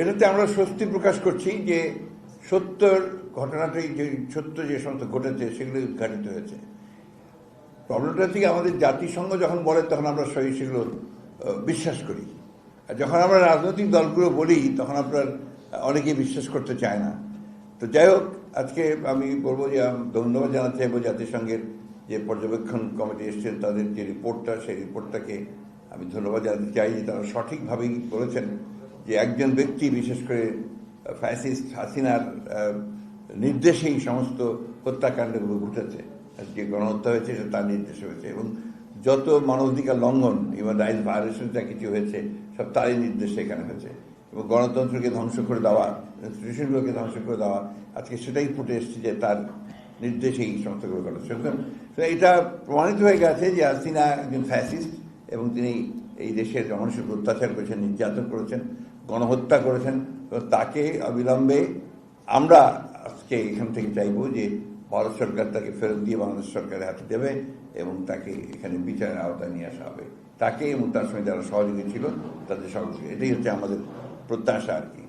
এটাতে আমরা স্বস্তি প্রকাশ করছি যে সত্যর ঘটনাটাই যে, সত্য যে সমস্ত ঘটেছে, সেগুলো উদ্ঘাটিত হয়েছে। প্রবলেমটা থেকে আমাদের জাতিসংঘ যখন বলে, তখন আমরা সহি সেগুলো বিশ্বাস করি। আর যখন আমরা রাজনৈতিক দলগুলো বলি, তখন আপনার অনেকেই বিশ্বাস করতে চায় না। তো যাই হোক, আজকে আমি বলব যে ধন্যবাদ জানাতে চাইব জাতিসংঘের যে পর্যবেক্ষণ কমিটি এসেছেন, তাদের যে রিপোর্টটা সেই রিপোর্টটাকে আমি ধন্যবাদ জানাতে চাই যে তারা সঠিকভাবেই বলেছেন। যে একজন ব্যক্তি, বিশেষ করে ফ্যাসিস্ট হাসিনার নির্দেশেই সমস্ত হত্যাকাণ্ডগুলো ঘটেছে। যে গণহত্যা হয়েছে সেটা তার নির্দেশে হয়েছে। এবং যত মানবাধিকার লঙ্ঘন এবং রাইট ভায়োলেশন যা কিছু হয়েছে, সব তারই নির্দেশে এখানে হয়েছে। এবং গণতন্ত্রকে ধ্বংস করে দেওয়া ইনস্টিটিউশনগুলোকে ধ্বংস করে দেওয়া, আজকে সেটাই ফুটে এসেছে যে তার নির্দেশেই এই সমস্তগুলো ঘটেছে। এটা প্রমাণিত হয়ে গেছে যে হাসিনা একজন ফ্যাসিস্ট এবং তিনি এই দেশের মানুষের অত্যাচার করেছেন, নির্যাতন করেছেন। গণহত্যা করেছেন। তাকে অবিলম্বে আমরা আজকে এখান থেকে চাইব যে ভারত সরকার তাকে ফেরত দিয়ে বাংলাদেশ সরকারের হাতে দেবে এবং তাকে এখানে বিচারের আওতায় নিয়ে আসা হবে। তাকে এবং তার সঙ্গে যারা সহযোগী ছিল তাদের সহযোগী। এটাই হচ্ছে আমাদের প্রত্যাশা আর কি।